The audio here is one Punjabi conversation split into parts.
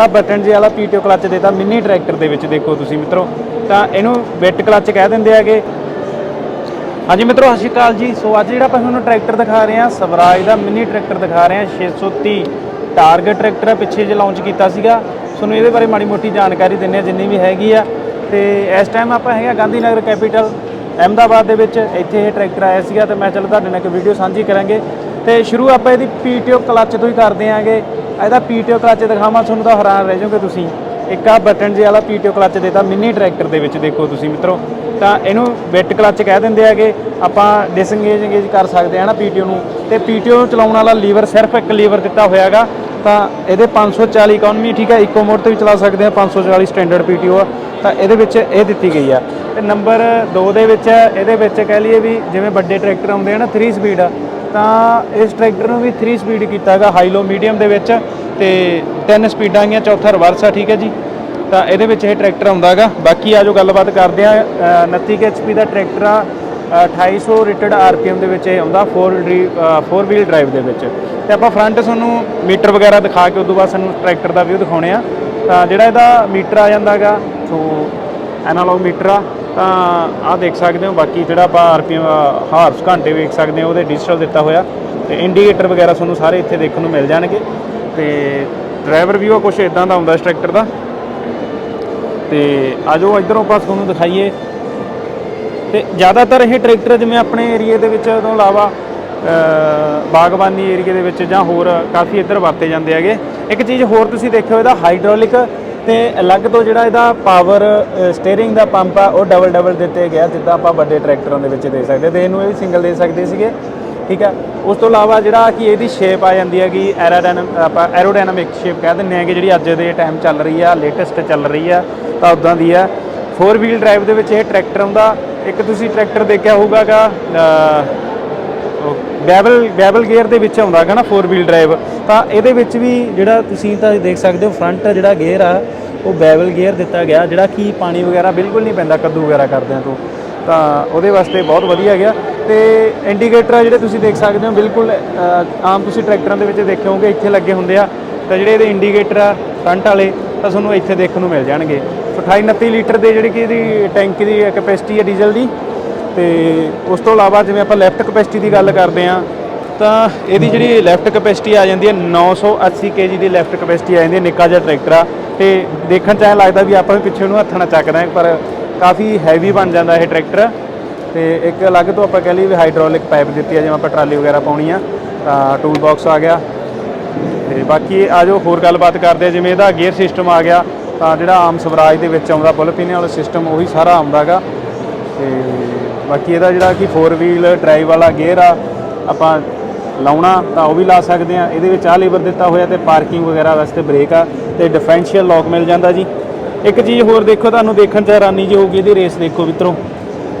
ਆ ਬਟਨ ਜੇ ਵਾਲਾ ਪੀਟੀਓ ਕਲੱਚ ਦੇਤਾ ਮਿੰਨੀ ਟਰੈਕਟਰ ਦੇ ਵਿੱਚ ਦੇਖੋ ਤੁਸੀਂ ਮਿੱਤਰੋ। ਤਾਂ ਇਹਨੂੰ ਬਿਟ ਕਲੱਚ ਕਹਿ ਦਿੰਦੇ ਹੈਗੇ। ਹਾਂਜੀ ਮਿੱਤਰੋ, ਸਤਿ ਸ਼੍ਰੀ ਅਕਾਲ ਜੀ। ਸੋ ਅੱਜ ਜਿਹੜਾ ਆਪਾਂ ਤੁਹਾਨੂੰ ਟਰੈਕਟਰ ਦਿਖਾ ਰਹੇ ਹਾਂ, ਸਵਰਾਜ ਦਾ ਮਿੰਨੀ ਟਰੈਕਟਰ ਦਿਖਾ ਰਹੇ ਹਾਂ। 630 ਟਾਰਗੇਟ ਟਰੈਕਟਰ ਹੈ ਪਿੱਛੇ ਜੇ ਲਾਂਚ ਕੀਤਾ ਸੀਗਾ। ਤੁਹਾਨੂੰ ਇਹਦੇ ਬਾਰੇ ਮਾੜੀ ਮੋਟੀ ਜਾਣਕਾਰੀ ਦਿੰਨੇ ਆ ਜਿੰਨੀ ਵੀ ਹੈਗੀ ਆ। ਤੇ ਇਸ ਟਾਈਮ ਆਪਾਂ ਹੈਗਾ ਗਾਂਧੀ ਨਗਰ ਕੈਪੀਟਲ ਅਹਿਮਦਾਬਾਦ ਦੇ ਵਿੱਚ। ਇੱਥੇ ਇਹ ਟਰੈਕਟਰ ਆਇਆ ਸੀਗਾ ਤੇ ਮੈਂ ਚਲੋ ਤੁਹਾਡੇ ਨਾਲ ਇੱਕ ਵੀਡੀਓ ਸਾਂਝੀ ਕਰਾਂਗੇ। ਤੇ ਸ਼ੁਰੂ ਆਪਾਂ ਇਹਦੀ ਪੀਟੀਓ ਕਲੱਚ ਤੋਂ ਹੀ ਕਰਦੇ ਆਂਗੇ। ਇਹਦਾ ਪੀਟੀਓ ਕਲੱਚ ਦਿਖਾਵਾਂ, ਤੁਹਾਨੂੰ ਤਾਂ ਹੈਰਾਨ ਰਹਿ ਜਾਓਗੇ ਤੁਸੀਂ। ਇੱਕ ਆ ਬਟਨ ਜੇ ਵਾਲਾ ਪੀਟੀਓ ਕਲੱਚ ਦੇਤਾ ਮਿੰਨੀ ਟਰੈਕਟਰ ਦੇ ਵਿੱਚ ਦੇਖੋ ਤੁਸੀਂ ਮਿੱਤਰੋ। ਤਾਂ ਇਹਨੂੰ ਬਿਟ ਕਲੱਚ ਕਹਿ ਦਿੰਦੇ ਹੈਗੇ, ਆਪਾਂ ਡਿਸੰਗੇਜ ਇੰਗੇਜ ਕਰ ਸਕਦੇ ਆ ਨਾ ਪੀਟੀਓ ਨੂੰ। ਤੇ ਪੀਟੀਓ ਨੂੰ ਚਲਾਉਣ ਵਾਲਾ ਲੀਵਰ ਸਿਰਫ ਇੱਕ ਲੀਵਰ ਦਿੱਤਾ ਹੋਇਆਗਾ ਤਾਂ ਇਹਦੇ 540 ਇਕਨੋਮੀ ਠੀਕ ਹੈ ਇਕੋ ਮੋਡ ਤੇ ਵੀ ਚਲਾ ਸਕਦੇ ਆ 540 ਸਟੈਂਡਰਡ ਪੀਟੀਓ ਆ। ਤਾਂ ਇਹਦੇ ਵਿੱਚ ਇਹ ਦਿੱਤੀ ਗਈ ਆ। ਤੇ ਨੰਬਰ 2 ਦੇ ਵਿੱਚ, ਇਹਦੇ ਵਿੱਚ ਕਹਿ ਲਈਏ ਵੀ ਜਿਵੇਂ ਵੱਡੇ ਟਰੈਕਟਰ ਆਉਂਦੇ ਆ ਨਾ 3 ਸਪੀਡ ਤਾਂ ਇਸ ਟਰੈਕਟਰ ਨੂੰ ਵੀ 3 ਸਪੀਡ ਕੀਤਾ ਹੈਗਾ ਹਾਈ ਲੋ ਮੀਡੀਅਮ ਦੇ ਵਿੱਚ ਤੇ ਤਿੰਨ ਸਪੀਡਾਂ ਆਈਆਂ ਚੌਥਾ ਰਿਵਰਸ ਆ ਠੀਕ ਹੈ ਜੀ। ਤਾਂ ਇਹਦੇ ਵਿੱਚ ਇਹ ਟਰੈਕਟਰ ਆਉਂਦਾ ਹੈਗਾ। ਬਾਕੀ ਆ ਜੋ ਗੱਲਬਾਤ ਕਰਦੇ ਆ 29 ਐਚਪੀ ਦਾ ਟਰੈਕਟਰ ਆ ਅ, 2800 ਰੇਟਡ ਆਰਪੀਐਮ ਦੇ ਵਿੱਚ ਇਹ ਆਉਂਦਾ 4 4 ਵੀਲ ਡਰਾਈਵ ਦੇ ਵਿੱਚ। ਤੇ ਆਪਾਂ ਫਰੰਟ ਤੁਹਾਨੂੰ ਮੀਟਰ ਵਗੈਰਾ ਦਿਖਾ ਕੇ ਉਦੋਂ ਬਾਅਦ ਸਾਨੂੰ ਟਰੈਕਟਰ ਦਾ ਵਿਊ ਦਿਖਾਉਣੇ ਆ। ਤਾਂ ਜਿਹੜਾ ਇਹਦਾ ਮੀਟਰ ਆ ਜਾਂਦਾ ਹੈਗਾ ਸੋ ਐਨਾਲੌਗ ਮੀਟਰ ਆ ਤਾਂ ਆਹ ਦੇਖ ਸਕਦੇ ਹੋ, ਬਾਕੀ ਜਿਹੜਾ ਆਪਾਂ ਆਰਪੀਐਮ ਹਾਰਸ ਘੰਟੇ ਵੇਖ ਸਕਦੇ ਹੋ, ਉਹਦੇ ਡਿਜੀਟਲ ਦਿੱਤਾ ਹੋਇਆ। ਤੇ ਇੰਡੀਕੇਟਰ ਵਗੈਰਾ ਤੁਹਾਨੂੰ ਸਾਰੇ ਇੱਥੇ ਦੇਖਣ ਨੂੰ ਮਿਲ ਜਾਣਗੇ। ਤੇ ਡਰਾਈਵਰ ਵੀ ਉਹ ਕੁਝ ਇਦਾਂ ਦਾ ਹੁੰਦਾ ਇਸ ਟਰੈਕਟਰ ਦਾ। ਤੇ ਆਜੋ ਇਧਰੋਂ ਆਪਾਂ ਤੁਹਾਨੂੰ ਦਿਖਾਈਏ। ਤੇ ਜ਼ਿਆਦਾਤਰ ਇਹ ਟਰੈਕਟਰ ਜਿਵੇਂ ਆਪਣੇ ਏਰੀਏ ਦੇ ਵਿੱਚ ਤੋਂ ਇਲਾਵਾ ਬਾਗਬਾਨੀ ਏਰੀਏ ਦੇ ਵਿੱਚ ਜਾਂ ਹੋਰ ਕਾਫੀ ਇੱਧਰ ਵਰਤੇ ਜਾਂਦੇ ਹੈਗੇ। ਇੱਕ ਚੀਜ਼ ਹੋਰ ਤੁਸੀਂ ਦੇਖਿਓ, ਇਹਦਾ ਹਾਈਡ੍ਰੋਲਿਕ ਤੇ ਅਲੱਗ ਤੋਂ ਜਿਹੜਾ ਇਹਦਾ ਪਾਵਰ ਸਟੀਅਰਿੰਗ ਦਾ ਪੰਪ ਆ, ਉਹ ਡਬਲ ਡਬਲ ਦਿੱਤੇ ਗਿਆ ਜਿੱਦਾਂ ਆਪਾਂ ਵੱਡੇ ਟਰੈਕਟਰਾਂ ਦੇ ਵਿੱਚ ਦੇ ਸਕਦੇ ਤੇ ਇਹਨੂੰ ਇਹ ਵੀ ਸਿੰਗਲ ਦੇ ਸਕਦੇ ਸੀਗੇ, ਠੀਕ ਹੈ ਉਸ ਤੋਂ ਇਲਾਵਾ ਜਿਹੜਾ ਕਿ ਇਹਦੀ ਸ਼ੇਪ ਆ ਜਾਂਦੀ ਹੈਗੀ ਐਰੋਡਾਇਨਮ ਆਪਾਂ ਐਰੋਡਾਇਨਾਮਿਕ ਸ਼ੇਪ ਕਹਿ ਦਿੰਦੇ ਹੈਗੇ, ਜਿਹੜੀ ਅੱਜ ਦੇ ਟਾਈਮ ਚੱਲ ਰਹੀ ਆ ਲੇਟੈਸਟ ਚੱਲ ਰਹੀ ਆ, ਤਾਂ ਉਦਾਂ ਦੀ ਆ। 4 ਵੀਲ ਡਰਾਈਵ ਦੇ ਵਿੱਚ ਇਹ ਟਰੈਕਟਰ ਹੁੰਦਾ ਇੱਕ ਤੁਸੀਂ ਟਰੈਕਟਰ ਦੇਖਿਆ ਹੋਊਗਾਗਾ ਬੈਬਲ ਬੈਬਲ ਗੇਅਰ ਦੇ ਵਿੱਚ ਆਉਂਦਾ ਹੈਗਾ ਨਾ 4 ਵੀਲ ਡਰਾਈਵ ਤਾਂ ਇਹਦੇ ਵਿੱਚ ਵੀ ਜਿਹੜਾ ਤੁਸੀਂ ਤਾਂ ਦੇਖ ਸਕਦੇ ਹੋ ਫਰੰਟ ਜਿਹੜਾ ਗੇਅਰ ਆ, ਉਹ ਬੈਬਲ ਗੇਅਰ ਦਿੱਤਾ ਗਿਆ, ਜਿਹੜਾ ਕਿ ਪਾਣੀ ਵਗੈਰਾ ਬਿਲਕੁਲ ਨਹੀਂ ਪੈਂਦਾ ਕੱਦੂ ਵਗੈਰਾ ਕਰਦਿਆਂ ਤੋਂ। ਤਾਂ ਉਹਦੇ ਵਾਸਤੇ ਬਹੁਤ ਵਧੀਆ ਗਿਆ। ਤੇ ਇੰਡੀਕੇਟਰ ਆ ਜਿਹੜੇ ਤੁਸੀਂ ਦੇਖ ਸਕਦੇ ਹੋ, ਬਿਲਕੁਲ ਆਮ ਤੁਸੀਂ ਟਰੈਕਟਰਾਂ ਦੇ ਵਿੱਚ ਦੇਖੇ ਹੋਵੋਗੇ, ਇੱਥੇ ਲੱਗੇ ਹੁੰਦੇ ਆ। ਤਾਂ ਜਿਹੜੇ ਇਹਦੇ ਇੰਡੀਕੇਟਰ ਆ ਫਰੰਟ ਵਾਲੇ, ਤਾਂ ਤੁਹਾਨੂੰ ਇੱਥੇ ਦੇਖਣ ਨੂੰ ਮਿਲ ਜਾਣਗੇ। 28 29 ਲੀਟਰ ਦੇ ਜਿਹੜੀ ਕਿ ਇਹਦੀ ਟੈਂਕੀ ਦੀ ਕੈਪੈਸਿਟੀ ਹੈ ਡੀਜ਼ਲ ਦੀ ਤੇ ਉਸ ਤੋਂ ਇਲਾਵਾ ਜਿਵੇਂ ਆਪਾਂ ਲੈਫਟ ਕਪੈਸਿਟੀ ਦੀ ਗੱਲ ਕਰਦੇ ਆ ਤਾਂ ਇਹਦੀ ਜਿਹੜੀ ਲੈਫਟ ਕਪੈਸਿਟੀ ਆ ਜਾਂਦੀ ਹੈ 980 ਕੇਜੀ ਦੀ ਲੈਫਟ ਕਪੈਸਿਟੀ ਆ ਜਾਂਦੀ ਹੈ ਨਿੱਕਾ ਜਿਹਾ ਟਰੈਕਟਰ ਆ। ਤੇ ਦੇਖਣ ਚ ਐਂ ਲੱਗਦਾ ਵੀ ਆਪਾਂ ਵੀ ਪਿੱਛੇ ਨੂੰ ਹੱਥ ਨਾਲ ਚੱਕਦੇ ਹਾਂ ਪਰ ਕਾਫੀ ਹੈਵੀ ਬਣ ਜਾਂਦਾ ਇਹ ਟਰੈਕਟਰ ਤੇ ਇੱਕ ਅਲੱਗ ਤੋਂ ਆਪਾਂ ਕਹਿ ਲਈਏ ਵੀ ਹਾਈਡ੍ਰੋਲਿਕ ਪਾਈਪ ਦਿੱਤੀ ਆ, ਜਿਵੇਂ ਆਪਾਂ ਟਰਾਲੀ ਵਗੈਰਾ ਪਾਉਣੀ ਆ, ਤਾਂ ਟੂਲ ਬਾਕਸ ਆ ਗਿਆ। ਤੇ ਬਾਕੀ ਆ ਜੋ ਹੋਰ ਗੱਲਬਾਤ ਕਰਦੇ ਆ ਜਿਵੇਂ ਇਹਦਾ ਗੇਅਰ ਸਿਸਟਮ ਆ ਗਿਆ, ਤਾਂ ਜਿਹੜਾ ਆਮ ਸਵਰਾਜ ਦੇ ਵਿੱਚ ਆਉਂਦਾ, ਬੁੱਲ ਪਿੰਨੇ ਵਾਲਾ ਸਿਸਟਮ ਉਹੀ ਸਾਰਾ ਆਉਂਦਾਗਾ ਤੇ ਬਾਕੀ ਇਹਦਾ ਜਿਹੜਾ ਕਿ 4 ਵੀਲ ਡਰਾਈਵ ਵਾਲਾ ਗੇਅਰ ਆ, ਆਪਾਂ ਲਾਉਣਾ ਤਾਂ ਉਹ ਵੀ ਲਾ ਸਕਦੇ ਆ ਇਹਦੇ ਵਿੱਚ ਆ ਲੀਵਰ ਦਿੱਤਾ ਹੋਇਆ ਤੇ ਪਾਰਕਿੰਗ ਵਗੈਰਾ ਵਾਸਤੇ ਬ੍ਰੇਕ ਆ ਤੇ ਡਿਫਰੈਂਸ਼ੀਅਲ ਲੌਕ ਮਿਲ ਜਾਂਦਾ ਜੀ। ਇੱਕ ਚੀਜ਼ ਹੋਰ ਦੇਖੋ, ਤੁਹਾਨੂੰ ਦੇਖਣ ਚ ਹੈਰਾਨੀ ਜੀ ਹੋਊਗੀ ਇਹਦੀ ਰੇਸ ਦੇਖੋ ਮਿੱਤਰੋ।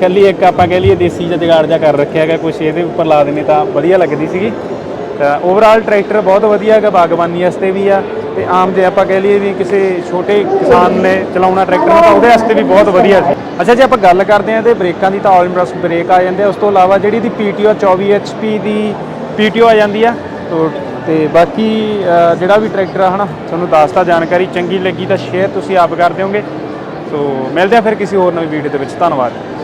ਕੱਲੀ ਇੱਕ ਆਪਾਂ ਕਹਿ ਲਈਏ ਦੇਸੀ ਜਿਹਾ ਜਗਾੜ ਜਿਹਾ ਕਰ ਰੱਖਿਆ ਹੈਗਾ ਕੁਝ ਇਹਦੇ ਉੱਪਰ ਲਾ ਦੇਣੇ ਤਾਂ ਵਧੀਆ ਲੱਗਦੀ ਸੀਗੀ। ਤਾਂ ਓਵਰਆਲ ਟਰੈਕਟਰ ਬਹੁਤ ਵਧੀਆ ਹੈਗਾ, ਬਾਗਬਾਨੀ ਵਾਸਤੇ ਵੀ ਆ। ਤੇ ਆਮ ਜੇ ਆਪਾਂ ਕਹਿ ਲਈਏ ਵੀ ਕਿਸੇ ਛੋਟੇ ਕਿਸਾਨ ਨੇ ਚਲਾਉਣਾ ਟਰੈਕਟਰ ਤਾਂ ਉਹਦੇ ਵਾਸਤੇ ਵੀ ਬਹੁਤ ਵਧੀਆ ਸੀ। ਅੱਛਾ, ਜੇ ਆਪਾਂ ਗੱਲ ਕਰਦੇ ਹਾਂ ਤੇ ਬ੍ਰੇਕਾਂ ਦੀ ਤਾਂ ਆਲ ਇੰਡਸ ਬ੍ਰੇਕ ਆ ਜਾਂਦੇ ਆ, ਉਸ ਤੋਂ ਇਲਾਵਾ ਜਿਹੜੀ ਦੀ ਪੀਟੀਓ 24 ਐਚਪੀ ਦੀ ਪੀਟੀਓ ਆ ਜਾਂਦੀ ਆ। ਤੋ, ਤੇ ਬਾਕੀ ਜਿਹੜਾ ਵੀ ਟਰੈਕਟਰ ਆ ਹਨਾ, ਤੁਹਾਨੂੰ ਦੱਸਤਾ ਜਾਣਕਾਰੀ ਚੰਗੀ ਲੱਗੀ ਤਾਂ ਸ਼ੇਅਰ ਤੁਸੀਂ ਆਪ ਕਰ ਦਿਓਗੇ। ਸੋ ਮਿਲਦੇ ਆ ਫਿਰ ਕਿਸੇ ਹੋਰ ਨਵੀਂ ਵੀਡੀਓ ਦੇ ਵਿੱਚ। ਧੰਨਵਾਦ।